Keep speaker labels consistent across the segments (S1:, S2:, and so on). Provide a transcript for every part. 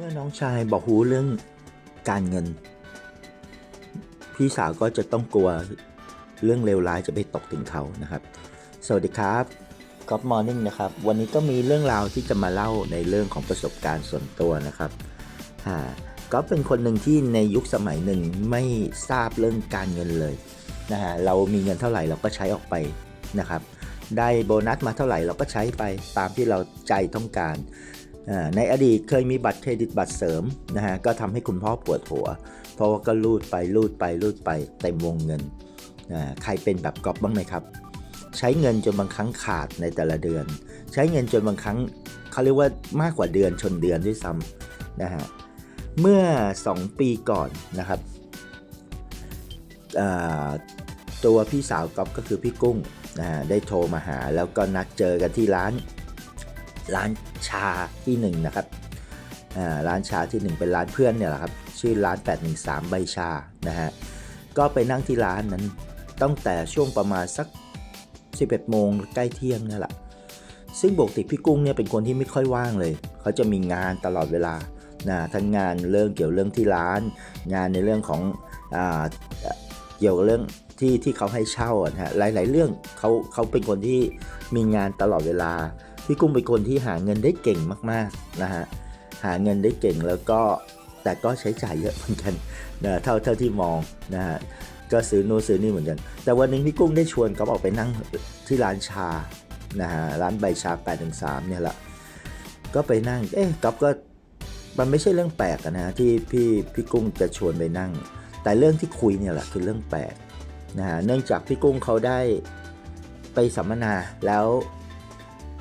S1: เมื่อน้องชายบอกฮูเรื่องการเงิน พี่สาวก็จะต้องกลัวเรื่องเลวร้ายจะไปตกถึงเขานะครับ สวัสดีครับก๊อฟมอร์นิ่งนะครับ วันนี้ก็มีเรื่องราวที่จะมาเล่าในเรื่องของประสบการณ์ส่วนตัวนะครับอ่าก๊อฟเป็นคนหนึ่งที่ในยุคสมัยหนึ่งไม่ทราบเรื่องการเงินเลยนะฮะเรามีเงินเท่าไหร่เราก็ใช้ออกไปนะครับ ได้โบนัสมาเท่าไหร่เราก็ใช้ไปตามที่เราใจต้องการ ในอดีตเคยมีบัตรเครดิตบัตรเสริมนะฮะก็ทำให้คุณพ่อปวดหัว เพราะว่าก็รูดไปรูดไปรูดไปเต็มวงเงิน ใครเป็นแบบก๊อฟบ้างไหมครับ ใช้เงินจนบางครั้งขาดในแต่ละเดือน ใช้เงินจนบางครั้งเขาเรียกว่ามากกว่าเดือนชนเดือนด้วยซ้ำนะฮะเมื่อ 2 ปีก่อนนะครับตัวพี่สาวก๊อฟก็คือพี่กุ้งนะฮะได้โทรมาหา แล้วก็นัดเจอกันที่ร้านร้าน ชาที่หนึ่งนะครับร้านชาที่หนึ่งเป็นร้านเพื่อนเนี่ยแหละครับชื่อร้าน 813 ใบชานะฮะก็ไปนั่งที่ร้านนั้นตั้งแต่ช่วงประมาณสัก 11 โมงใกล้เที่ยงนี่แหละซึ่งปกติพี่กุ้งเนี่ยเป็นคนที่ไม่ค่อยว่างเลย เขาจะมีงานตลอดเวลานะทั้งงานเรื่องเกี่ยวเรื่องที่ร้าน งานในเรื่องของอเกี่ยวกับเรื่องที่ที่เขาให้เช่าอะนะฮะหลาย ๆ เรื่องเขาเขาเป็นคนที่มีงานตลอดเวลา พี่กุ้งเป็นคนที่หาเงินได้เก่งมากๆนะฮะหาเงินได้เก่งแล้วก็แต่ก็ใช้จ่ายเยอะเหมือนกันนะเท่าเท่าที่มองนะฮะก็ซื้อนู่นซื้อนี่เหมือนกัน แต่วันหนึงพี่กุ้งได้ชวนเขาออกไปนั่งที่ร้านชานะฮะร้านใบชา8ถึง3เนี่ยแหละก็ไปนั่งเอ๊ะก๊อฟก็มันไม่ใช่เรื่องแปลกอะนะที่พี่พี่กุ้งจะชวนไปนั่ง แต่เรื่องที่คุยเนี่ยแหละคือเรื่องแปลกนะฮะเนื่องจากพี่กุ้งเขาได้ไปสัมมนาแล้ว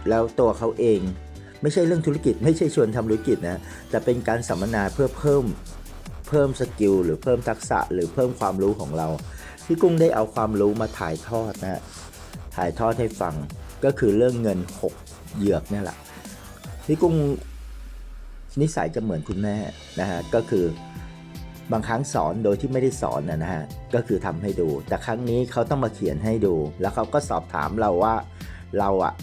S1: แล้วตัวเขาเอง ไม่ใช่เรื่องธุรกิจ ไม่ใช่ชวนทำธุรกิจนะแต่เป็นการสัมมนาเพื่อเพิ่มเพิ่มสกิลหรือเพิ่มทักษะหรือเพิ่มความรู้ของเราพี่กุ้งได้เอาความรู้มาถ่ายทอดนะถ่ายทอดให้ฟังก็คือเรื่องเงินหกเหยือกนี่แหละพี่กุ้งนิสัยจะเหมือนคุณแม่นะฮะก็คือบางครั้งสอนโดยที่ไม่ได้สอนนะนะฮะก็คือทำให้ดู แต่ครั้งนี้เขาต้องมาเขียนให้ดู แล้วเขาก็สอบถามเราว่าเราอะ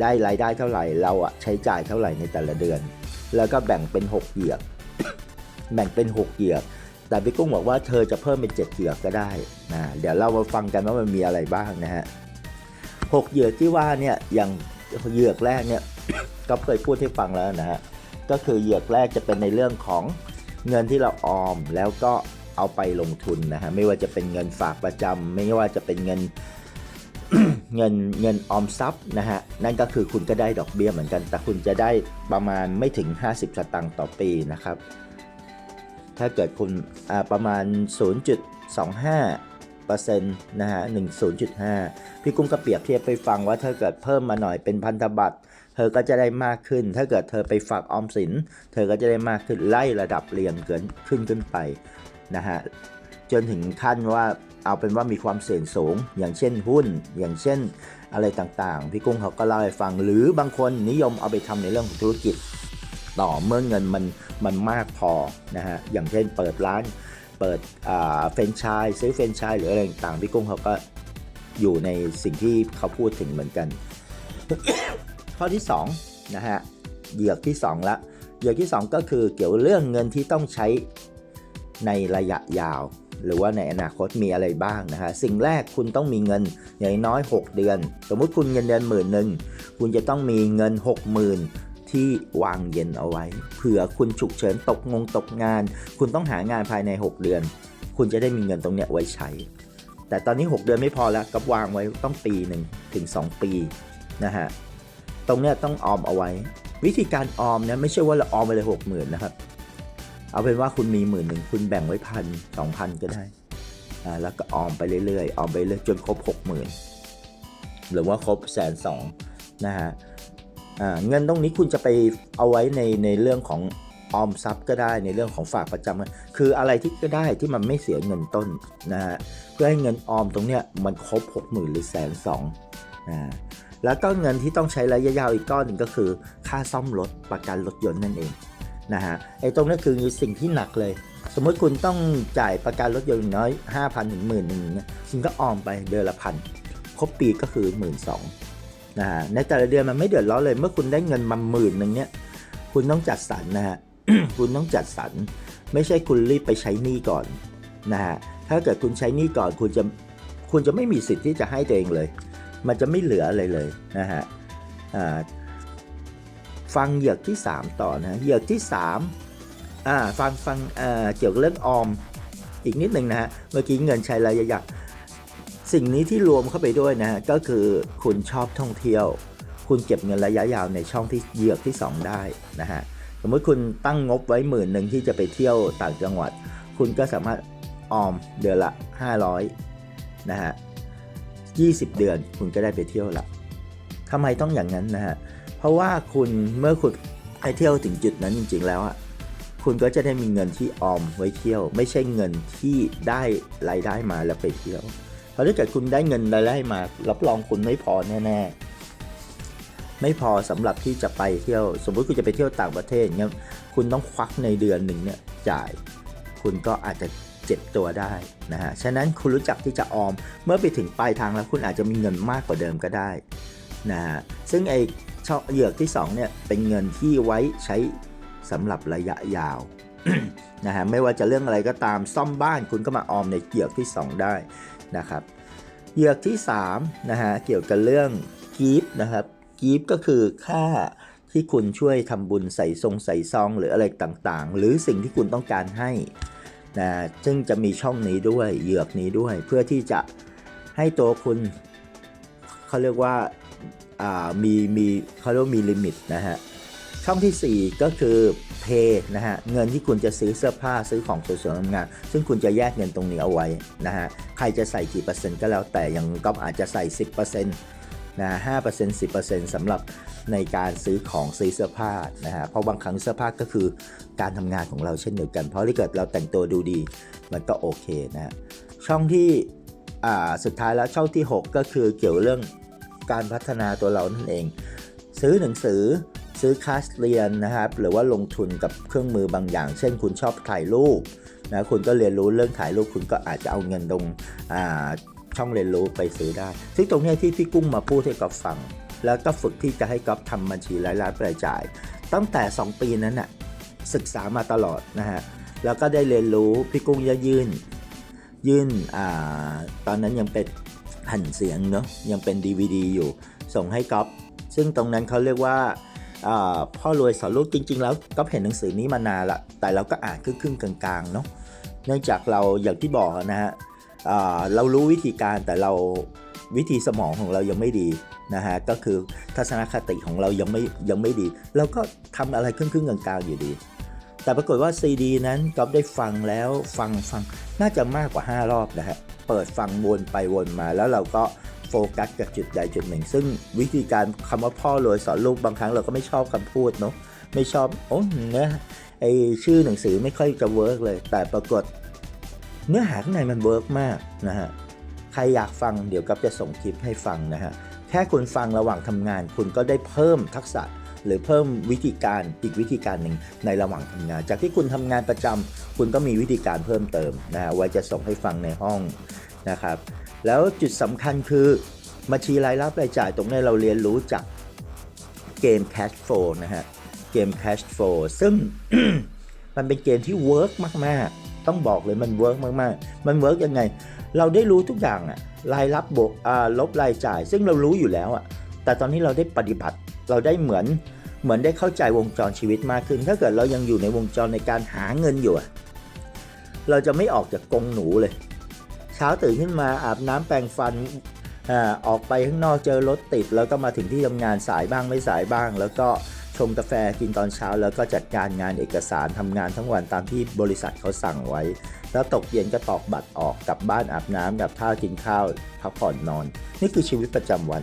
S1: ได้รายได้เท่าไหร่ เราอะใช้จ่ายเท่าไหร่ในแต่ละเดือน แล้วก็แบ่งเป็น 6เหยือก แบ่งเป็น 6เหยือก แต่พี่กุ้งบอกว่าเธอจะเพิ่มเป็น7เหยือกก็ได้นะเดี๋ยวเรามาฟังกันว่ามันมีอะไรบ้างนะฮะหกเหยือกที่ว่าเนี่ยอย่างเหยือกแรกเนี่ยก็เคยพูดให้ฟังแล้วนะฮะก็คือเหยือกแรกจะเป็นในเรื่องของเงินที่เราออมแล้วก็เอาไปลงทุนนะฮะไม่ว่าจะเป็นเงินฝากประจำไม่ว่าจะเป็นเงิน เงินเงินออมทรัพย์นะฮะนั่นก็คือคุณก็ได้ดอกเบี้ยเหมือนกัน แต่คุณจะได้ประมาณไม่ถึง 50 สตางค์ต่อปีนะครับ ถ้าเกิดคุณประมาณ 0.25เปอร์เซ็นต์นะฮะ1 0.5 พี่กุ้งก็เปรียบเทียบไปฟังว่าถ้าเกิดเพิ่มมาหน่อยเป็นพันธบัตรเธอก็จะได้มากขึ้น ถ้าเกิดเธอไปฝากออมสิน เธอก็จะได้มากขึ้นไล่ระดับเรียงเกินขึ้นขึ้นไปนะฮะจนถึงขั้นว่า เอาเป็นว่ามีความเสี่ยงสูง อย่างเช่นหุ้น อย่างเช่นอะไรต่างๆ พี่กุ้งเขาก็เล่าให้ฟัง หรือบางคนนิยมเอาไปทำในเรื่องของธุรกิจ ต่อเมื่อเงินมันมันมากพอนะฮะ อย่างเช่นเปิดร้าน เปิดเฟรนไชส์ซื้อเฟรนไชส์หรืออะไรต่างๆ พี่กุ้งเขาก็อยู่ในสิ่งที่เขาพูดถึงเหมือนกัน ข้อที่2นะฮะ เหยือกที่2ละ เหยือกที่ 2 ก็คือเกี่ยวเรื่องเงินที่ต้องใช้ในระยะยาว หรือว่าในอนาคตมีอะไรบ้างนะฮะสิ่งแรกคุณต้องมีเงินอย่างน้อย 6 เดือน สมมุติคุณเงินเดือนหมื่นหนึ่งคุณจะต้องมีเงิน 60,000ที่วางเย็นเอาไว้เผื่อคุณฉุกเฉินตกงงตกงาน คุณต้องหางานภายใน 6 เดือน คุณจะได้มีเงินตรงเนี้ยไว้ใช้ แต่ตอนนี้ 6 เดือนไม่พอแล้วกับวางไว้ต้องปีหนึ่งถึง 2 ปีนะฮะตรงเนี้ยต้องออมเอาไว้ วิธีการออมเนี่ยไม่ใช่ว่าเราออมไปเลยหกหมื่นนะครับ เอาเป็นว่าคุณมีหมื่นหนึ่งคุณแบ่งไว้พันสองพันก็ได้อ่าแล้วก็ออมไปเรื่อยๆออมไปเรื่อยจนครบหกหมื่นหรือว่าครบแสนสองนะฮะอ่าเงินตรงนี้คุณจะไปเอาไว้ในในเรื่องของออมทรัพย์ก็ได้ในเรื่องของฝากประจำคืออะไรที่ก็ได้ที่มันไม่เสียเงินต้นนะฮะเพื่อให้เงินออมตรงเนี้ยมันครบหกหมื่นหรือแสนสองอ่าแล้วก็เงินที่ต้องใช้ระยะยาวอีกก้อนหนึ่งก็คือ ค่าซ่อมรถประกันรถยนต์นั่นเอง นะฮะไอ้ตรงนี้คือสิ่งที่หนักเลย สมมติคุณต้องจ่ายประกันรถยนต์น้อย5,000ถึงหมื่นหนึ่งเนี่ยคุณก็ออมไปเดือนละพันครบปีก็คือ1 2ื่นนะฮะในแต่ละเดือนมันไม่เดือดร้อนเลย เมื่อคุณได้เงินมาหมื่นหนึ่งเนี่ยคุณต้องจัดสรรนะฮะคุณต้องจัดสรรไม่ใช่คุณรีบไปใช้หนี้ก่อนนะฮะถ้าเกิดคุณใช้หนี้ก่อนคุณจะคุณจะไม่มีสิทธิ์ที่จะให้ตัวเองเลย มันจะไม่เหลืออะไรเลยนะฮะ ฟังเหยือกที่ 3 ต่อนะเหยือกที่3อ่าฟังฟังอ่าเกี่ยวกับเรื่องออมอีกนิดหนึ่งนะฮะเมื่อกี้เงินใช้ระยะยาวสิ่งนี้ที่รวมเข้าไปด้วยนะฮะก็คือคุณชอบท่องเที่ยว คุณเก็บเงินระยะยาวในช่องที่เหยือกที่ 2 ได้นะฮะสมมติคุณตั้งงบไว้หมื่นหนึ่งที่จะไปเที่ยวต่างจังหวัด คุณก็สามารถออมเดือนละ 500นะฮะ20 เดือนคุณก็ได้ไปเที่ยวละทำไมต้องอย่างนั้นนะฮะ เพราะว่าคุณเมื่อคุณไปเที่ยวถึงจุดนั้นจริง ๆ แล้วอะคุณก็จะได้มีเงินที่ออมไว้เที่ยว ไม่ใช่เงินที่ได้รายได้มาแล้วไปเที่ยว เพราะถ้าเกิดคุณได้เงินรายได้มารับรองคุณไม่พอแน่ๆไม่พอสำหรับที่จะไปเที่ยว สมมุติคุณจะไปเที่ยวต่างประเทศเงี้ยคุณต้องควักในเดือนหนึ่งเนี่ยจ่าย คุณก็อาจจะเจ็บตัวได้นะฮะฉะนั้นคุณรู้จักที่จะออมเมื่อไปถึงปลายทางแล้วคุณอาจจะมีเงินมากกว่าเดิมก็ได้นะฮะซึ่งไอ ช่องเหยือกที่2เนี่ยเป็นเงินที่ไว้ใช้สำหรับระยะยาวนะฮะไม่ว่าจะเรื่องอะไรก็ตามซ่อมบ้านคุณก็มาออมในเหยือกที่ 2 ได้นะครับเหยือกที่3นะฮะเกี่ยวกับเรื่องกีฟนะครับกีฟก็คือค่าที่คุณช่วยทำบุญใส่ทรงใส่ซองหรืออะไรต่างๆ หรือสิ่งที่คุณต้องการให้นะซึ่งจะมีช่องนี้ด้วยเหยือกนี้ด้วย เพื่อที่จะให้ตัวคุณเขาเรียกว่า มีมีเขาเรียกว่ามีลิมิตนะฮะช่องทีสี่4 ก็คือ Pay นะฮะเงินที่คุณจะซื้อเสื้อผ้าซื้อของสวยๆงามๆซึ่งคุณจะแยกเงินตรงนี้เอาไว้นะฮะใครจะใส่กี่เปอร์เซ็นต์ก็แล้วแต่อย่างก็อาจจะใส่ 10%นะห้าเปอร์เซ็นต์สิบเปอร์เซ็นต์สำหรับในการซื้อของซื้อเสื้อผ้านะฮะเพราะบางครั้งเสื้อผ้าก็คือการทำงานของเราเช่นเดียวกัน เพราะถ้าเกิดเราแต่งตัวดูดี มันก็โอเคนะฮะช่องที่อ่าสุดท้ายแล้วช่องที่ 6 ก็คือเกี่ยวเรื่อง การพัฒนาตัวเรานั่นเอง ซื้อหนังสือซื้อคลาสเรียนนะครับหรือว่าลงทุนกับเครื่องมือบางอย่าง เช่นคุณชอบถ่ายรูปนะคุณก็เรียนรู้เรื่องถ่ายรูปคุณก็อาจจะเอาเงินตรงช่องเรียนรู้ไปซื้อได้ ซึ่งตรงนี้ที่พี่กุ้งมาพูดให้กับฟัง แล้วก็ฝึกที่จะให้ก๊อฟทำบัญชีรายรับรายจ่าย ตั้งแต่ 2 ปีนั้นน่ะศึกษามาตลอดนะฮะแล้วก็ได้เรียนรู้พี่กุ้งจะยื่นยื่นอ่าตอนนั้นยังเป็น แผ่นเสียงเนาะยังเป็น DVD อยู่ส่งให้ก๊อฟซึ่งตรงนั้นเขาเรียกว่าพ่อรวยสอนลูกจริง ๆ แล้วก็เห็นหนังสือนี้มานานละแต่เราก็อ่านครึ่งๆกลางๆเนาะเนื่องจากเราอย่างที่บอกนะฮะเรารู้วิธีการแต่เราวิธีสมองของเรายังไม่ดีนะฮะก็คือทัศนคติของเรายังไม่ยังไม่ดีเราก็ทำอะไรครึ่งๆกลางๆอยู่ดี แต่ปรากฏว่าซีดีนั้นก๊อฟได้ฟังแล้วฟังฟังน่าจะมากกว่า 5 รอบนะฮะ เปิดฟังวนไปวนมา แล้วเราก็โฟกัสกับจุดใดจุดหนึ่ง ซึ่งวิธีการคำว่าพ่อรวยสอนลูกบางครั้งเราก็ไม่ชอบคำพูดเนาะไม่ชอบโอ้เนื้อไอชื่อหนังสือไม่ค่อยจะเวิร์กเลย แต่ปรากฏ เนื้อหาข้างในมันเวิร์กมากนะฮะใครอยากฟังเดี๋ยวก๊อฟจะส่งคลิปให้ฟังนะฮะแค่คุณฟังระหว่างทำงาน คุณก็ได้เพิ่มทักษะ หรือเพิ่มวิธีการอีกวิธีการหนึ่งในระหว่างทำงาน จากที่คุณทำงานประจำคุณก็มีวิธีการเพิ่มเติมนะฮะไว้จะส่งให้ฟังในห้องนะครับ แล้วจุดสำคัญคือบัญชีรายรับรายจ่ายตรงนี้เราเรียนรู้จากเกม Cash Flow นะฮะเกม Cash Flow ซึ่งมันเป็นเกมที่เวิร์กมาก ๆ ต้องบอกเลยมันเวิร์กมาก ๆ มันเวิร์กยังไง เราได้รู้ทุกอย่างอะรายรับบวกลบรายจ่าย ซึ่งเรารู้อยู่แล้วอะแต่ตอนนี้เราได้ปฏิบัติ เราได้เหมือนเหมือนได้เข้าใจวงจรชีวิตมากขึ้น ถ้าเกิดเรายังอยู่ในวงจรในการหาเงินอยู่ เราจะไม่ออกจากกรงหนูเลย เช้าตื่นขึ้นมาอาบน้ำแปรงฟันออกไปข้างนอกเจอรถติด แล้วก็มาถึงที่ทำงานสายบ้างไม่สายบ้าง แล้วก็ชงกาแฟกินตอนเช้า แล้วก็จัดการงานเอกสารทำงานทั้งวันตามที่บริษัทเขาสั่งไว้ แล้วตกเย็นก็ตอกบัตรออกกลับบ้านอาบน้ำกับท่าวกินข้าวพักผ่อนนอน นี่คือชีวิตประจำวัน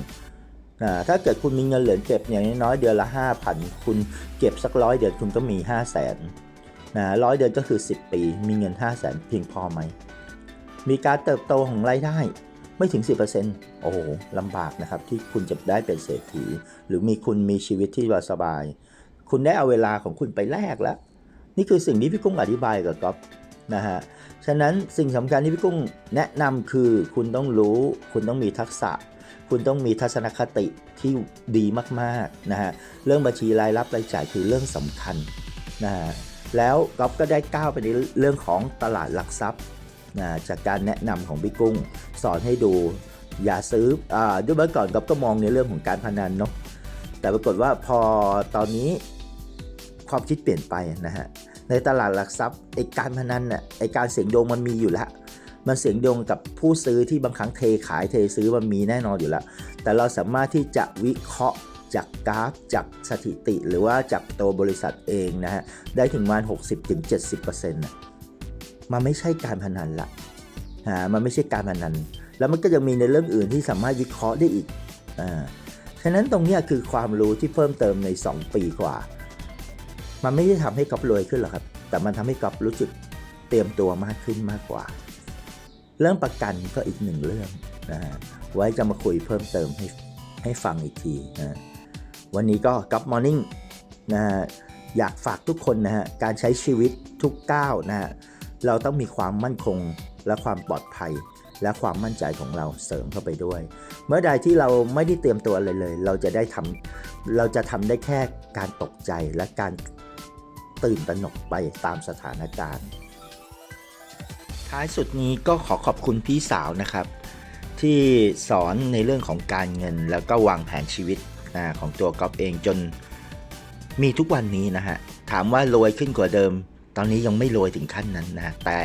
S1: ถ้าเกิดคุณมีเงินเหลือเก็บอย่างน้อยเดือนละ 5,000 คุณเก็บสักร้อยเดือนคุณก็มี 5 0 0 0 0นนะร้อยเดือนก็คือ 10 ปี มีเงิน 5 0 0 0 0นเพียงพอไหม มีการเติบโตของรายได้ไม่ถึง 10%โอ้โหลำบากนะครับที่คุณจะได้เป็นเศรษฐี หรือมีคุณมีชีวิตที่สบาย คุณได้เอาเวลาของคุณไปแลกแล้ว นี่คือสิ่งที่พี่กุ้งอธิบายกับก๊อฟนะฮะ ฉะนั้นสิ่งสำคัญที่พี่กุ้งแนะนำคือคุณต้องรู้ คุณต้องมีทักษะ คุณต้องมีทัศนคติที่ดีมากๆนะฮะเรื่องบัญชีรายรับรายจ่ายคือเรื่องสำคัญนะฮะแล้วก๊อฟก็ได้ก้าวไปในเรื่องของตลาดหลักทรัพย์นะจากการแนะนำของพี่กุ้งสอนให้ดูอย่าซื้ออาด้วยเมื่อก่อนก๊อฟก็มองในเรื่องของการพนันเนาะแต่ปรากฏว่าพอตอนนี้ความคิดเปลี่ยนไปนะฮะในตลาดหลักทรัพย์ไอการพนันน่ะไอการเสี่ยงดวงมันมีอยู่แล้ว มันเสี่ยงดงกับผู้ซื้อที่บางครั้งเทขายเทซื้อมันมีแน่นอนอยู่แล้ว แต่เราสามารถที่จะวิเคราะห์จากกราฟจากสถิติหรือว่าจากตัวบริษัทเองนะฮะ ได้ถึงประมาณ 60-70%นะมันไม่ใช่การพนันละฮะมันไม่ใช่การพนัน แล้วมันก็ยังมีในเรื่องอื่นที่สามารถวิเคราะห์ได้อีกอ่าฉะนั้นตรงเนี้ยคือความรู้ที่เพิ่มเติมใน 2 ปีกว่า มันไม่ได้ทำให้ก๊อฟรวยขึ้นหรอกครับ แต่มันทำให้ก๊อฟรู้สึกเตรียมตัวมากขึ้นมากกว่า เรื่องประกันก็อีกหนึ่งเรื่องนะฮะไว้จะมาคุยเพิ่มเติมให้ให้ฟังอีกทีนะฮะวันนี้ก็กับมอร์นิ่งนะฮะอยากฝากทุกคนนะฮะการใช้ชีวิตทุกก้าวนะฮะเราต้องมีความมั่นคงและความปลอดภัย และความมั่นใจของเราเสริมเข้าไปด้วย เมื่อใดที่เราไม่ได้เตรียมตัวอะไรเลย เราจะได้ทำเราจะทำได้แค่การตกใจและการตื่นตระหนกไปตามสถานการณ์ ท้ายสุดนี้ก็ขอขอบคุณพี่สาวนะครับ ที่สอนในเรื่องของการเงิน แล้วก็วางแผนชีวิตของตัวก๊อฟเองจนมีทุกวันนี้นะฮะ ถามว่ารวยขึ้นกว่าเดิม ตอนนี้ยังไม่รวยถึงขั้นนั้นนะแต่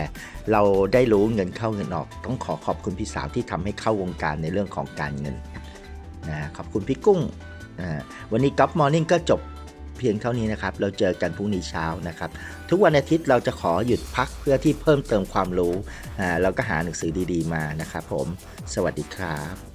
S1: เราได้รู้เงินเข้าเงินออก ต้องขอขอบคุณพี่สาวที่ทำให้เข้าวงการในเรื่องของการเงินนะขอบคุณพี่กุ้งนะวันนี้ก๊อฟมอร์นิ่งก็จบ เพียงเท่านี้นะครับ เราเจอกันพรุ่งนี้เช้านะครับ ทุกวันอาทิตย์เราจะขอหยุดพักเพื่อที่เพิ่มเติมความรู้ เราก็หาหนังสือดีๆมานะครับผม สวัสดีครับ